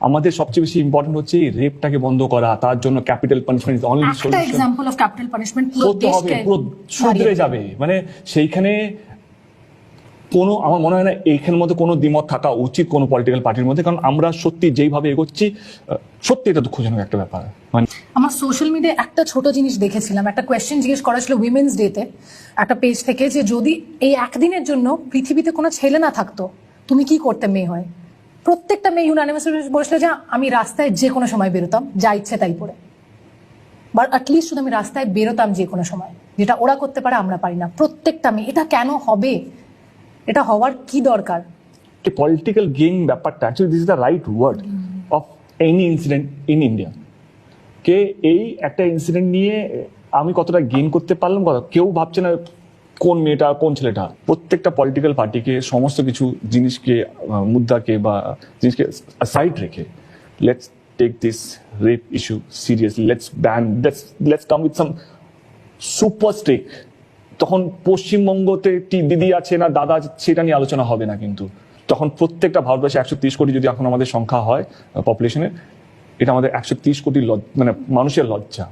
আমাদের সবচেয়ে বেশি ইম্পর্টেন্ট হচ্ছে এই রেপটাকে বন্ধ করা তার জন্য ক্যাপিটাল পানিশমেন্ট ইজ অনলি একটা এক্সাম্পল অফ ক্যাপিটাল পানিশমেন্ট পুরো দেশকে পুরো শুধরে যাবে। মানে সেইখানে কোনো আমার মনে হয় না এইখানের মধ্যে কোনো দ্বিমত থাকা উচিত কোনো পলিটিক্যাল পার্টির মধ্যে কারণ আমরা সত্যি যেইভাবে এগোচ্ছি সত্যি এটা দুঃখজনক একটা ব্যাপার। মানে আমার সোশ্যাল মিডিয়ায় একটা ছোট জিনিস দেখেছিলাম একটা কোয়েশ্চেন জিজ্ঞেস করা ছিল উইমেন্স ডেতে একটা পেজ থেকে যে যদি এই একদিনের জন্য পৃথিবীতে কোনো ছেলে না থাকতো তুমি কি করতে মেয়ে হয়? প্রত্যেকটা মেয়ে ইউনানিমাস বলেছিল যে আমি রাস্তায় যে কোনো সময় বেরোতাম, যা ইচ্ছে তাই পরে বা অ্যাটলিস্ট শুধু আমি রাস্তায় বেরোতাম যে কোনো সময়। যেটা ওরা করতে পারে, আমরা পারি না। প্রত্যেকটা মেয়ে, এটা কেন হবে? এটা হওয়ার কি দরকার? পলিটিক্যাল গেম ব্যাপারটা actually this is the right word of any incident in India কে এই একটা ইনসিডেন্ট নিয়ে, আমি কতটা গেইন করতে পারলাম, কত কেউ ভাবছে না কোন মেয়েটা কোন ছেলেটা? প্রত্যেকটা পলিটিক্যাল পার্টিকে সমস্ত কিছু জিনিসকে মুদ্রাকে বা জিনিসকে সাইড রেখে let's take this rape issue seriously let's ban let's let's come with some super stake তখন পশ্চিমবঙ্গতে কি দিদি আছে না দাদা আছে, সেটা নিয়ে আলোচনা হবে না কিন্তু। তখন প্রত্যেকটা ভারতবর্ষে একশো তিরিশ কোটি যদি এখন আমাদের সংখ্যা হয় পপুলেশনের এটা আমাদের একশো তিরিশ কোটি মানে মানুষের লজ্জা।